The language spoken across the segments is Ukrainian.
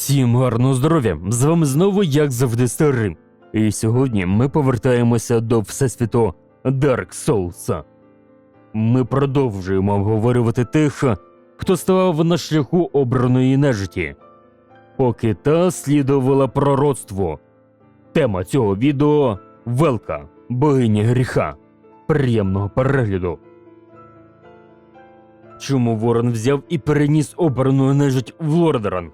Всім гарного здоров'я! З вами знову, як завжди, старим. І сьогодні ми повертаємося до Всесвіту Dark Souls. Ми продовжуємо обговорювати тих, хто ставав на шляху обраної нежиті, поки та слідувала пророцтву. Тема цього відео Велка, богиня гріха. Приємного перегляду. Чому Ворон взяв і переніс обрану нежить в Лордеран?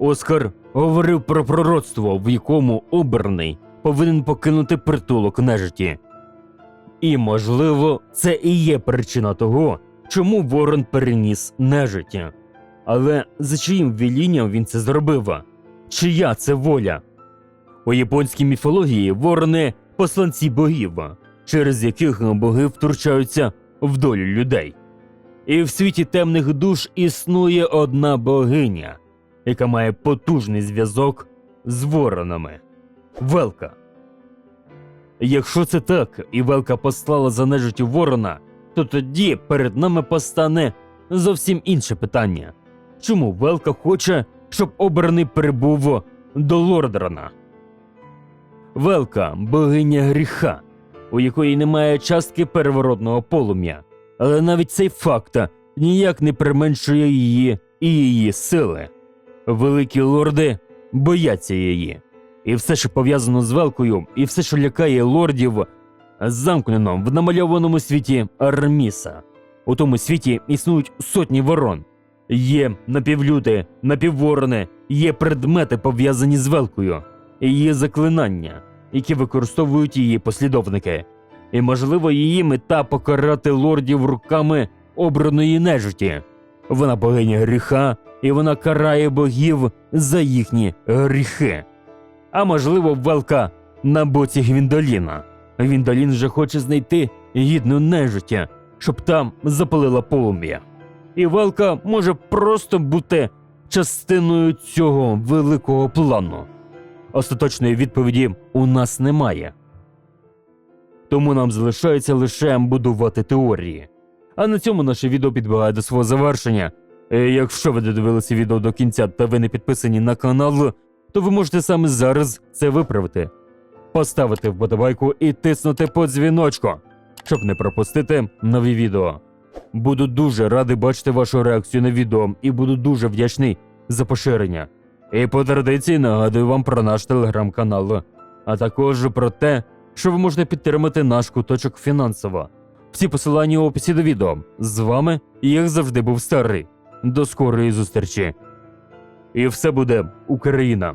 Оскар говорив про пророцтво, в якому обраний повинен покинути притулок нежиті. І, можливо, це і є причина того, чому Ворон переніс нежиття. Але за чиїм вілінням він це зробив? Чия це воля? У японській міфології ворони посланці богів, через яких боги втручаються в долю людей. І в світі темних душ існує одна богиня, яка має потужний зв'язок з воронами Велка. Якщо це так, і Велка послала за нежиттю ворона, то тоді перед нами постане зовсім інше питання. Чому Велка хоче, щоб обраний прибув до Лордрана? Велка богиня гріха, у якої немає частки переворотного полум'я, але навіть цей факт ніяк не применшує її і її сили. Великі лорди бояться її. І все, що пов'язано з Велкою, і все, що лякає лордів, замкнено в намальованому світі Арміса. У тому світі існують сотні ворон. Є напівлюди, напівворони, є предмети, пов'язані з Велкою, є заклинання, які використовують її послідовники. І, можливо, її мета покарати лордів руками обраної нежиті. Вона богиня гріха, і вона карає богів за їхні гріхи. А можливо, Велка на боці Гвіндоліна. Гвіндолін вже хоче знайти гідну нежиття, щоб там запалила полум'я. І Велка може просто бути частиною цього великого плану. Остаточної відповіді у нас немає. Тому нам залишається лише будувати теорії. А на цьому наше відео підбігає до свого завершення. Е, Якщо ви додивилися відео до кінця та ви не підписані на канал, то ви можете саме зараз це виправити. Поставити вподобайку і тиснути по дзвіночку, щоб не пропустити нові відео. Буду дуже радий бачити вашу реакцію на відео і буду дуже вдячний за поширення. І по традиції нагадую вам про наш телеграм-канал, а також про те, що ви можете підтримати наш куточок фінансово. Всі посилання у описі до відео. З вами, як завжди, був старий. До скорої зустрічі. І все буде Україна.